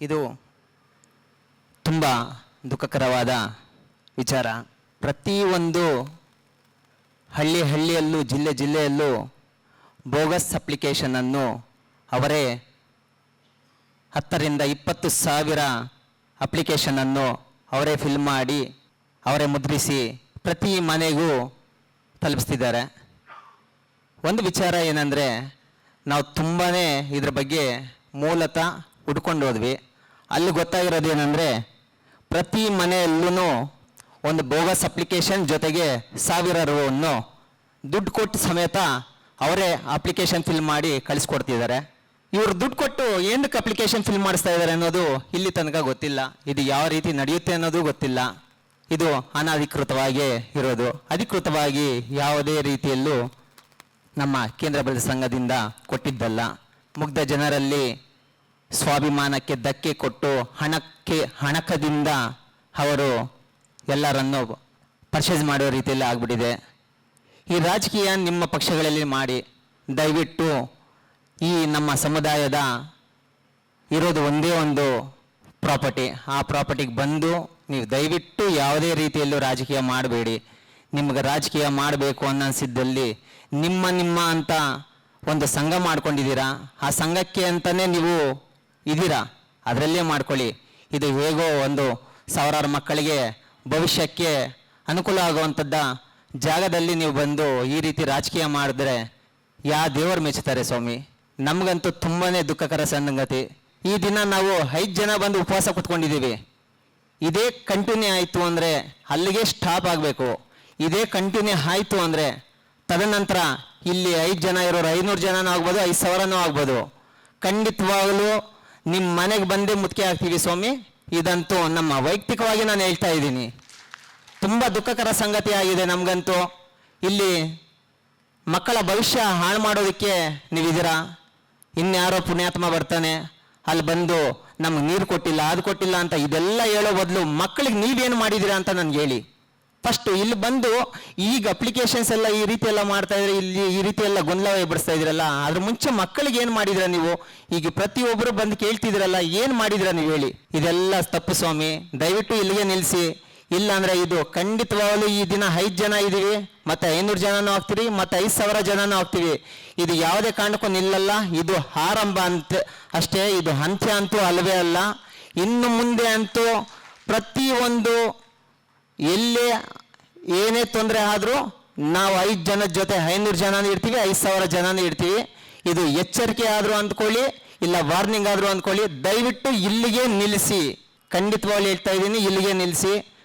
ಇದು ತುಂಬ ದುಃಖಕರವಾದ ವಿಚಾರ. ಪ್ರತಿಯೊಂದು ಹಳ್ಳಿ ಹಳ್ಳಿಯಲ್ಲೂ, ಜಿಲ್ಲೆ ಜಿಲ್ಲೆಯಲ್ಲೂ ಬೋಗಸ್ ಅಪ್ಲಿಕೇಶನನ್ನು ಅವರೇ ಹತ್ತರಿಂದ ಇಪ್ಪತ್ತು ಸಾವಿರ ಅಪ್ಲಿಕೇಶನನ್ನು ಅವರೇ ಫಿಲ್ ಮಾಡಿ, ಅವರೇ ಮುದ್ರಿಸಿ ಪ್ರತಿ ಮನೆಗೂ ತಲುಪಿಸ್ತಿದ್ದಾರೆ. ಒಂದು ವಿಚಾರ ಏನಂದರೆ, ನಾವು ತುಂಬಾ ಇದ್ರ ಬಗ್ಗೆ ಮೂಲತಃ ಹುಡ್ಕೊಂಡು ಹೋದ್ವಿ. ಅಲ್ಲಿ ಗೊತ್ತಾಗಿರೋದು ಏನಂದರೆ ಪ್ರತಿ ಮನೆಯಲ್ಲೂ ಒಂದು ಬೋಗಸ್ ಅಪ್ಲಿಕೇಶನ್ ಜೊತೆಗೆ ಸಾವಿರ ರೂವನ್ನು ದುಡ್ಡು ಕೊಟ್ಟು ಸಮೇತ ಅವರೇ ಅಪ್ಲಿಕೇಶನ್ ಫಿಲ್ ಮಾಡಿ ಕಳಿಸ್ಕೊಡ್ತಿದ್ದಾರೆ. ಇವರು ದುಡ್ಡು ಕೊಟ್ಟು ಏನಕ್ಕೆ ಅಪ್ಲಿಕೇಶನ್ ಫಿಲ್ ಮಾಡಿಸ್ತಾ ಇದ್ದಾರೆ ಅನ್ನೋದು ಇಲ್ಲಿ ತನಕ ಗೊತ್ತಿಲ್ಲ. ಇದು ಯಾವ ರೀತಿ ನಡೆಯುತ್ತೆ ಅನ್ನೋದು ಗೊತ್ತಿಲ್ಲ. ಇದು ಅನಧಿಕೃತವಾಗಿ ಇರೋದು. ಅಧಿಕೃತವಾಗಿ ಯಾವುದೇ ರೀತಿಯಲ್ಲೂ ನಮ್ಮ ಕೇಂದ್ರ ಬಲ ಸಂಘದಿಂದ ಕೊಟ್ಟಿದ್ದಲ್ಲ. ಮುಗ್ಧ ಜನರಲ್ಲಿ ಸ್ವಾಭಿಮಾನಕ್ಕೆ ಧಕ್ಕೆ ಕೊಟ್ಟು ಹಣಕ್ಕೆ, ಹಣಕದಿಂದ ಅವರು ಎಲ್ಲರನ್ನು ಪರ್ಚೇಸ್ ಮಾಡೋ ರೀತಿಯಲ್ಲಿ ಆಗ್ಬಿಟ್ಟಿದೆ. ಈ ರಾಜಕೀಯ ನಿಮ್ಮ ಪಕ್ಷಗಳಲ್ಲಿ ಮಾಡಿ, ದಯವಿಟ್ಟು ಈ ನಮ್ಮ ಸಮುದಾಯದ ಇರೋದು ಒಂದೇ ಒಂದು ಪ್ರಾಪರ್ಟಿ. ಆ ಪ್ರಾಪರ್ಟಿಗೆ ಬಂದು ನೀವು ದಯವಿಟ್ಟು ಯಾವುದೇ ರೀತಿಯಲ್ಲೂ ರಾಜಕೀಯ ಮಾಡಬೇಡಿ. ನಿಮ್ಗೆ ರಾಜಕೀಯ ಮಾಡಬೇಕು ಅನ್ನಿಸಿದ್ದಲ್ಲಿ ನಿಮ್ಮ ನಿಮ್ಮ ಅಂತ ಒಂದು ಸಂಘ ಮಾಡ್ಕೊಂಡಿದ್ದೀರಾ? ಆ ಸಂಘಕ್ಕೆ ಅಂತಲೇ ನೀವು ಇದ್ದೀರಾ? ಅದರಲ್ಲೇ ಮಾಡ್ಕೊಳ್ಳಿ. ಇದು ಹೇಗೋ ಒಂದು ಸಾವಿರಾರು ಮಕ್ಕಳಿಗೆ ಭವಿಷ್ಯಕ್ಕೆ ಅನುಕೂಲ ಆಗುವಂಥದ್ದ ಜಾಗದಲ್ಲಿ ನೀವು ಬಂದು ಈ ರೀತಿ ರಾಜಕೀಯ ಮಾಡಿದ್ರೆ ಯಾ ದೇವರು ಮೆಚ್ಚುತ್ತಾರೆ ಸ್ವಾಮಿ? ನಮಗಂತೂ ತುಂಬಾ ದುಃಖಕರ ಸಂಗತಿ. ಈ ದಿನ ನಾವು ಐದು ಜನ ಬಂದು ಉಪವಾಸ ಕುತ್ಕೊಂಡಿದ್ದೀವಿ. ಇದೇ ಕಂಟಿನ್ಯೂ ಆಯಿತು ಅಂದರೆ ಅಲ್ಲಿಗೆ ಸ್ಟಾಪ್ ಆಗಬೇಕು. ಇದೇ ಕಂಟಿನ್ಯೂ ಆಯಿತು ಅಂದರೆ ತದನಂತರ ಇಲ್ಲಿ ಐದು ಜನ ಇರೋರು ಐನೂರು ಜನನೂ ಆಗ್ಬೋದು, ಐದು ಸಾವಿರನೂ ಆಗ್ಬೋದು. ಖಂಡಿತವಾಗಲೂ ನಿಮ್ಮ ಮನೆಗೆ ಬಂದೇ ಮುತ್ತಿಗೆ ಆಗ್ತೀವಿ ಸ್ವಾಮಿ. ಇದಂತೂ ನಮ್ಮ ವೈಯಕ್ತಿಕವಾಗಿ ನಾನು ಹೇಳ್ತಾ ಇದ್ದೀನಿ. ತುಂಬ ದುಃಖಕರ ಸಂಗತಿ ಆಗಿದೆ ನಮಗಂತೂ. ಇಲ್ಲಿ ಮಕ್ಕಳ ಭವಿಷ್ಯ ಹಾಳು ಮಾಡೋದಕ್ಕೆ ನೀವಿದ್ದೀರಾ? ಇನ್ಯಾರೋ ಪುಣ್ಯಾತ್ಮ ಬರ್ತಾನೆ. ಅಲ್ಲಿ ಬಂದು ನಮ್ಗೆ ನೀರು ಕೊಟ್ಟಿಲ್ಲ, ಅದು ಕೊಟ್ಟಿಲ್ಲ ಅಂತ ಇದೆಲ್ಲ ಹೇಳೋ ಬದಲು ಮಕ್ಕಳಿಗೆ ನೀವೇನು ಮಾಡಿದ್ದೀರಾ ಅಂತ ನನ್ಗೆ ಹೇಳಿ. ಫಸ್ಟ್ ಇಲ್ಲಿ ಬಂದು ಈಗ ಅಪ್ಲಿಕೇಶನ್ಸ್ ಎಲ್ಲ ಈ ರೀತಿ ಎಲ್ಲ ಮಾಡ್ತಾ ಇದ್ರೆ ಇಲ್ಲಿ ಈ ರೀತಿ ಎಲ್ಲ ಗೊಂದಲ ಎಬ್ಬರಿಸ್ತಾ ಇದ್ರಲ್ಲ ಅದ್ರ ಮುಂಚೆ ಮಕ್ಕಳಿಗೆ ಏನು ಮಾಡಿದ್ರ ನೀವು? ಈಗ ಪ್ರತಿಯೊಬ್ಬರು ಬಂದು ಕೇಳ್ತಿದ್ರಲ್ಲ, ಏನು ಮಾಡಿದ್ರ ನೀವು ಹೇಳಿ? ಇದೆಲ್ಲ ತಪ್ಪು ಸ್ವಾಮಿ, ದಯವಿಟ್ಟು ಇಲ್ಲಿಗೆ ನಿಲ್ಲಿಸಿ ಇಲ್ಲ ಅಂದ್ರೆ ಇದು ಖಂಡಿತವಾಗಲೂ ಈ ದಿನ ಐದು ಜನ ಇದೀವಿ, ಮತ್ತೆ ಐನೂರು ಜನನೂ ಆಗ್ತೀರಿ, ಮತ್ತೆ ಐದು ಸಾವಿರ ಜನನೂ ಆಗ್ತೀವಿ. ಇದು ಯಾವುದೇ ಕಾರಣಕ್ಕೂ ನಿಲ್ಲಲ್ಲ, ಇದು ಆರಂಭ ಅಂತ, ಅಷ್ಟೇ, ಇದು ಅಂತ್ಯ ಅಂತೂ ಅಲ್ಲವೇ ಅಲ್ಲ. ಇನ್ನು ಮುಂದೆ ಅಂತೂ ಪ್ರತಿಯೊಂದು ಎಲ್ಲೇ ಏನೇ ತೊಂದರೆ ಆದರೂ ನಾವು ಐದು ಜನದ ಜೊತೆ ಐನೂರು ಜನ ಇರ್ತೀವಿ, ಐದು ಸಾವಿರ ಜನನೂ ಇರ್ತೀವಿ. ಇದು ಎಚ್ಚರಿಕೆ ಆದರೂ ಅಂದ್ಕೊಳ್ಳಿ, ಇಲ್ಲ ವಾರ್ನಿಂಗ್ ಆದರೂ ಅಂದ್ಕೊಳ್ಳಿ. ದಯವಿಟ್ಟು ಇಲ್ಲಿಗೆ ನಿಲ್ಲಿಸಿ. ಖಂಡಿತವಾಗಿ ಹೇಳ್ತಾ ಇದ್ದೀನಿ, ಇಲ್ಲಿಗೆ ನಿಲ್ಲಿಸಿ.